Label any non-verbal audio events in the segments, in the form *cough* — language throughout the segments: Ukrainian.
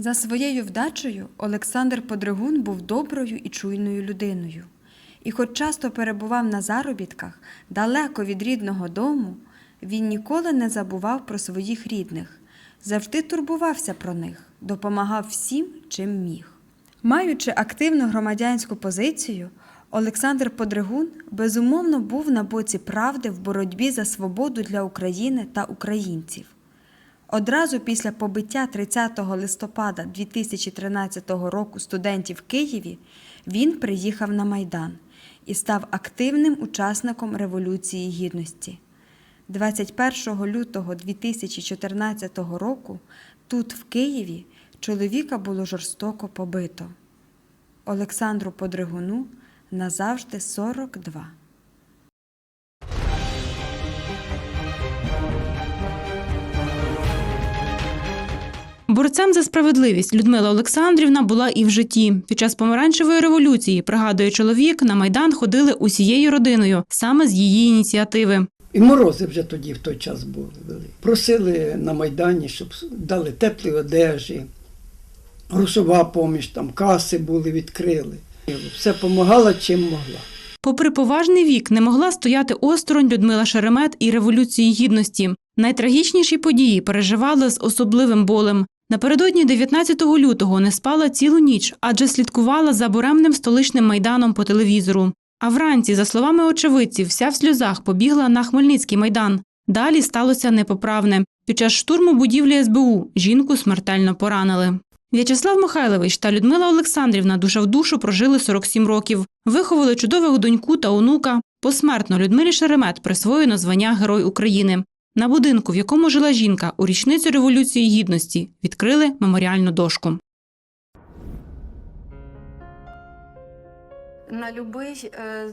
За своєю вдачею Олександр Подригун був доброю і чуйною людиною. І хоч часто перебував на заробітках далеко від рідного дому, він ніколи не забував про своїх рідних, завжди турбувався про них, допомагав всім, чим міг. Маючи активну громадянську позицію, Олександр Подригун безумовно був на боці правди в боротьбі за свободу для України та українців. Одразу після побиття 30 листопада 2013 року студентів в Києві він приїхав на Майдан і став активним учасником Революції Гідності. 21 лютого 2014 року тут, в Києві, чоловіка було жорстоко побито. Олександру Подригуну назавжди 42. Борцем за справедливість Людмила Олександрівна була і в житті. Під час помаранчевої революції, пригадує чоловік, на майдан ходили усією родиною, саме з її ініціативи. І морози вже тоді в той час були. Просили на Майдані, щоб дали теплі одежі, грошова поміч, там каси були, відкрили. Все допомагала, чим могла. Попри поважний вік, не могла стояти осторонь Людмила Шеремет і революції гідності. Найтрагічніші події переживала з особливим болем. Напередодні 19 лютого не спала цілу ніч, адже слідкувала за буремним столичним майданом по телевізору. А вранці, за словами очевидців, вся в сльозах побігла на Хмельницький майдан. Далі сталося непоправне. Під час штурму будівлі СБУ жінку смертельно поранили. В'ячеслав Михайлович та Людмила Олександрівна душа в душу прожили 47 років. Виховали чудових доньку та онука. Посмертно Людмилі Шеремет присвоєно звання Герой України. На будинку, в якому жила жінка у річницю Революції Гідності, відкрили меморіальну дошку. На любий е,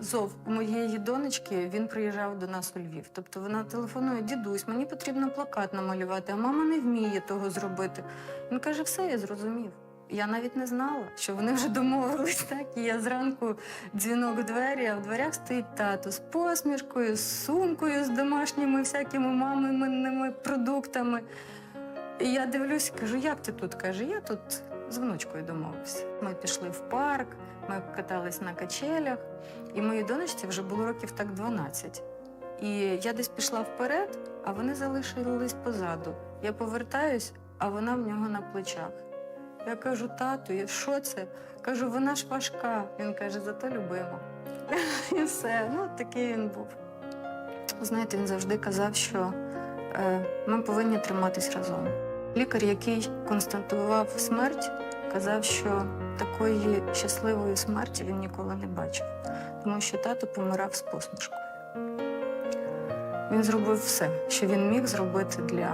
зов моєї донечки він приїжджав до нас у Львів. Тобто вона телефонує, дідусь, мені потрібно плакат намалювати, а мама не вміє того зробити. Він каже, все, я зрозумів. Я навіть не знала, що вони вже домовились. Так і я зранку дзвінок в двері, а в дверях стоїть тато з посмішкою, з сумкою, з домашніми всякими маминими продуктами. І я дивлюся, кажу, як ти тут? Каже, я тут з внучкою домовився. Ми пішли в парк, ми катались на качелях, і моїй донечці вже було років так 12. І я десь пішла вперед, а вони залишились позаду. Я повертаюсь, а вона в нього на плечах. Я кажу, тату, що це? Кажу, вона ж важка. Він каже, зато любима. *laughs* І все. Ну, такий він був. Знаєте, він завжди казав, що е, ми повинні триматись разом. Лікар, який констатував смерть, казав, що такої щасливої смерті він ніколи не бачив, тому що тато помирав з посмішкою. Він зробив все, що він міг зробити для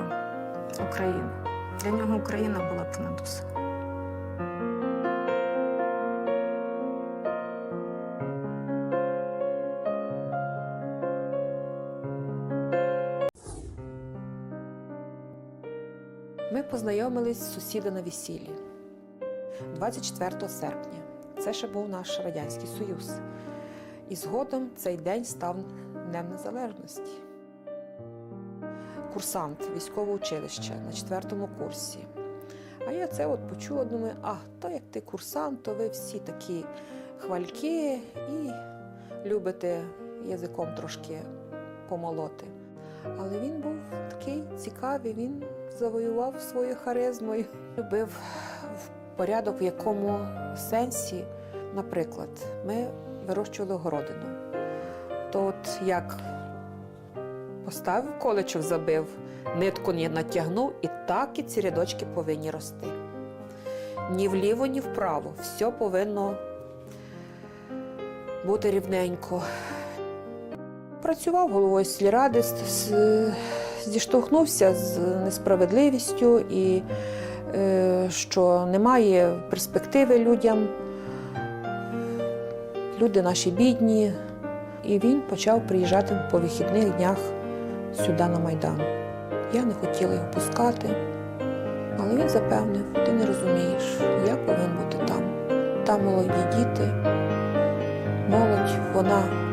України. Для нього Україна була понад усе. Ми познайомились з сусіда на весіллі 24 серпня. Це ще був наш Радянський Союз. І згодом цей день став Днем Незалежності. Курсант військового училища на четвертому курсі. А я це от почула, думаю, а то як ти курсант, то ви всі такі хвальки і любите язиком трошки помолоти. Але він був такий цікавий, він завоював свою харизмою. Любив в порядок, в якому сенсі, наприклад, ми вирощували городину. То от як поставив колечок, забив, нитку не натягнув, і так і ці рядочки повинні рости. Ні вліво, ні вправо. Все повинно бути рівненько. Працював головою сільради, зіштовхнувся з несправедливістю і е, що немає перспективи людям. Люди наші бідні. І він почав приїжджати по вихідних днях сюди на Майдан. Я не хотіла його пускати, але він запевнив, ти не розумієш, я повинен бути там. Там молоді діти, молодь, вона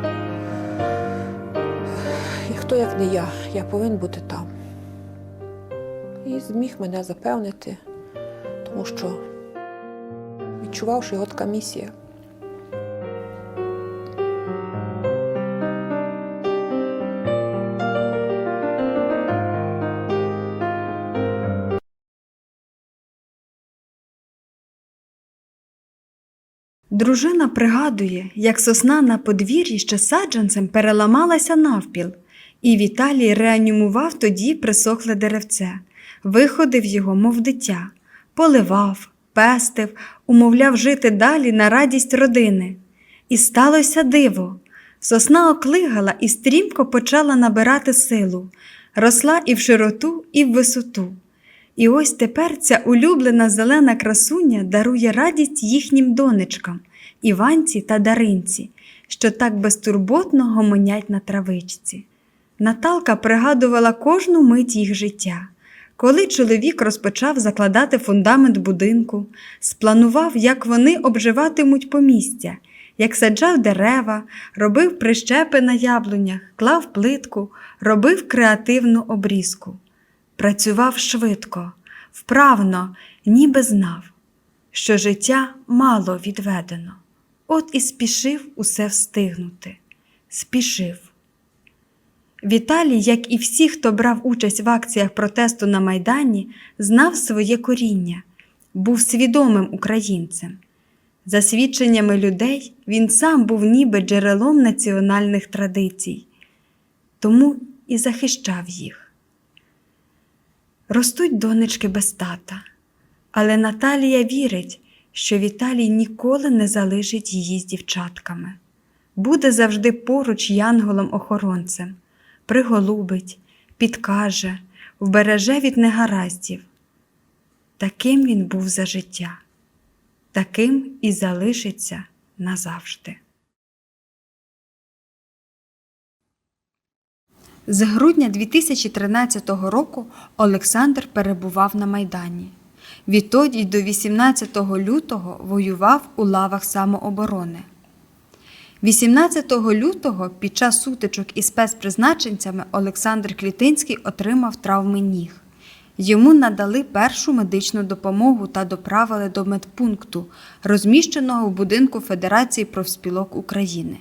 хто як не я, я повинен бути там. І зміг мене запевнити, тому що відчував, що його така місія. Дружина пригадує, як сосна на подвір'ї ще саджанцем переламалася навпіл, і Віталій реанімував тоді присохле деревце, виходив його, мов дитя, поливав, пестив, умовляв жити далі на радість родини. І сталося диво. Сосна оклигала і стрімко почала набирати силу, росла і в широту, і в висоту. І ось тепер ця улюблена зелена красуня дарує радість їхнім донечкам, Іванці та Даринці, що так безтурботно гомонять на травичці. Наталка пригадувала кожну мить їх життя. Коли чоловік розпочав закладати фундамент будинку, спланував, як вони обживатимуть помістя, як саджав дерева, робив прищепи на яблунях, клав плитку, робив креативну обрізку. Працював швидко, вправно, ніби знав, що життя мало відведено. От і спішив усе встигнути. Спішив. Віталій, як і всі, хто брав участь в акціях протесту на Майдані, знав своє коріння, був свідомим українцем. За свідченнями людей, він сам був ніби джерелом національних традицій, тому і захищав їх. Ростуть донечки без тата, але Наталія вірить, що Віталій ніколи не залишить її з дівчатками. Буде завжди поруч янголом-охоронцем, приголубить, підкаже, вбереже від негараздів. Таким він був за життя, таким і залишиться назавжди. З грудня 2013 року Олександр перебував на Майдані. Відтоді до 18 лютого воював у лавах самооборони. 18 лютого під час сутичок із спецпризначенцями Олександр Клітинський отримав травми ніг. Йому надали першу медичну допомогу та доправили до медпункту, розміщеного в будинку Федерації профспілок України.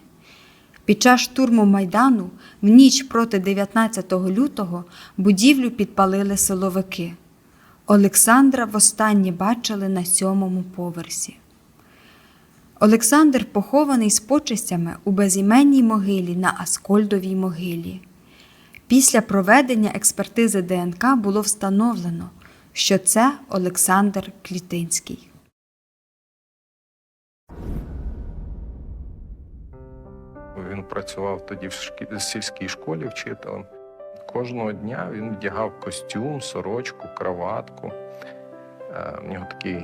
Під час штурму Майдану в ніч проти 19 лютого будівлю підпалили силовики. Олександра востаннє бачили на сьомому поверсі. Олександр похований з почестями у безіменній могилі на Аскольдовій могилі. Після проведення експертизи ДНК було встановлено, що це Олександр Клітинський. Він працював тоді в шкі- сільській школі вчителем. Кожного дня він вдягав костюм, сорочку, краватку. Е, В нього такий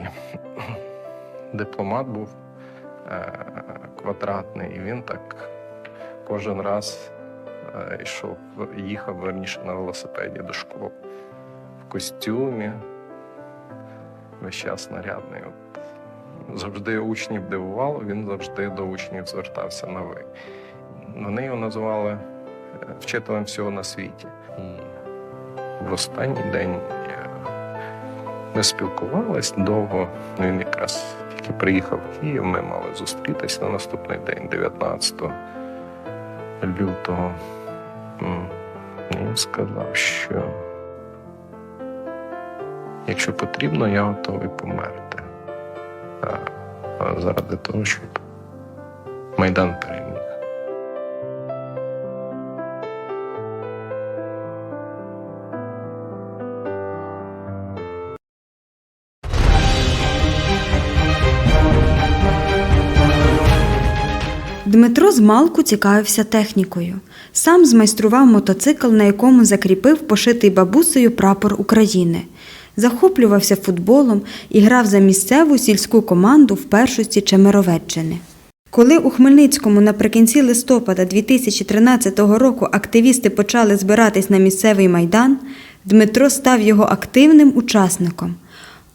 *coughs* дипломат був е, квадратний, і він так кожен раз е, йшов, їхав верніше на велосипеді до школи в костюмі, весь час нарядний. Завжди учнів дивувало, він завжди до учнів звертався на ви. Вони його називали е, вчителем всього на світі. В останній день е, ми спілкувалися довго. Ну, Він якраз тільки приїхав в Київ, ми мали зустрітись на наступний день, 19 лютого. Він сказав, що якщо потрібно, я готовий померти. Заради того, щоб Майдан переміг. Дмитро змалку цікавився технікою. Сам змайстрував мотоцикл, на якому закріпив пошитий бабусею прапор України. Захоплювався футболом і грав за місцеву сільську команду в першості Чемеровеччини. Коли у Хмельницькому наприкінці листопада 2013 року активісти почали збиратись на місцевий майдан, Дмитро став його активним учасником.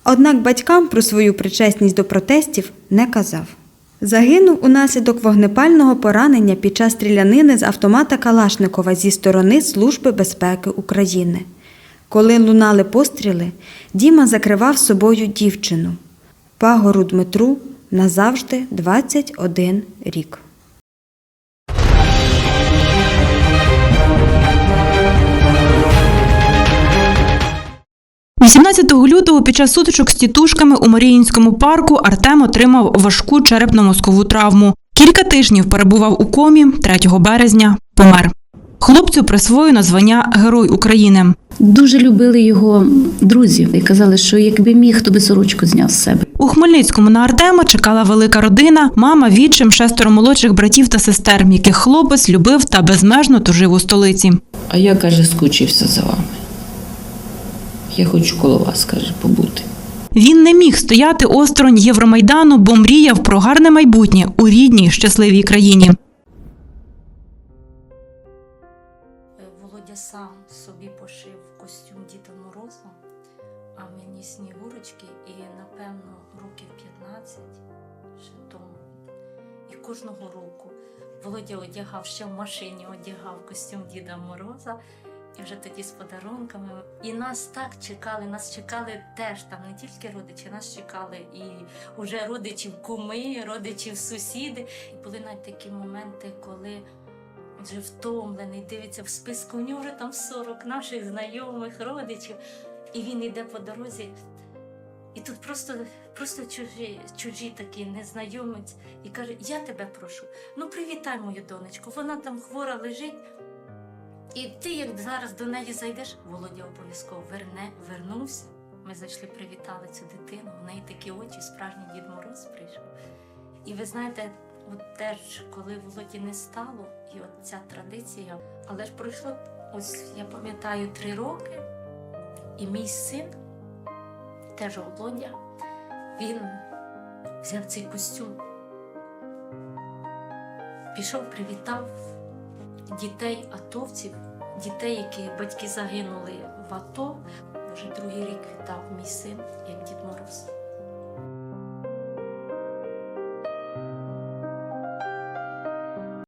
Однак батькам про свою причесність до протестів не казав. Загинув унаслідок вогнепального поранення під час стрілянини з автомата Калашникова зі сторони Служби безпеки України. Коли лунали постріли, Діма закривав собою дівчину. Пагору Дмитру назавжди 21 рік. 18 лютого під час сутичок з тітушками у Маріїнському парку Артем отримав важку черепно-мозкову травму. Кілька тижнів перебував у комі 3 березня. Помер. Хлопцю присвоєно звання Герой України. Дуже любили його друзі і казали, що якби міг, то би сорочку зняв з себе. У Хмельницькому на Артема чекала велика родина, мама, відчим, шестеро молодших братів та сестер, яких хлопець любив та безмежно тужив у столиці. А я каже, скучився за вами. Я хочу коло вас, каже, побути. Він не міг стояти осторонь Євромайдану, бо мріяв про гарне майбутнє у рідній щасливій країні. Володя сам собі пошив костюм Діда Мороза, а мені снігурочки і, напевно, років 15 ще тому. І кожного року Володя одягав ще в машині, одягав костюм Діда Мороза. І вже тоді з подарунками. І нас так чекали, нас чекали теж там не тільки родичі, нас чекали і вже родичів куми, родичів сусіди. І були навіть такі моменти, коли вже втомлений, дивиться в списку, у нього вже там 40 наших знайомих, родичів. І він йде по дорозі. І тут просто, просто чужі, чужі такі незнайомець і каже: Я тебе прошу, ну привітай мою донечку, вона там хвора лежить. І ти, як зараз до неї зайдеш, Володя обов'язково верне, вернувся. Ми зайшли, привітали цю дитину. У неї такі очі, справжній Дід Мороз прийшов. І ви знаєте, от теж, коли Володі не стало, і от ця традиція, але ж пройшло, ось я пам'ятаю, три роки, і мій син, теж Володя, він взяв цей костюм, пішов, привітав дітей атовців, дітей, які батьки загинули в АТО. Вже другий рік вітав мій син, як Дід Мороз.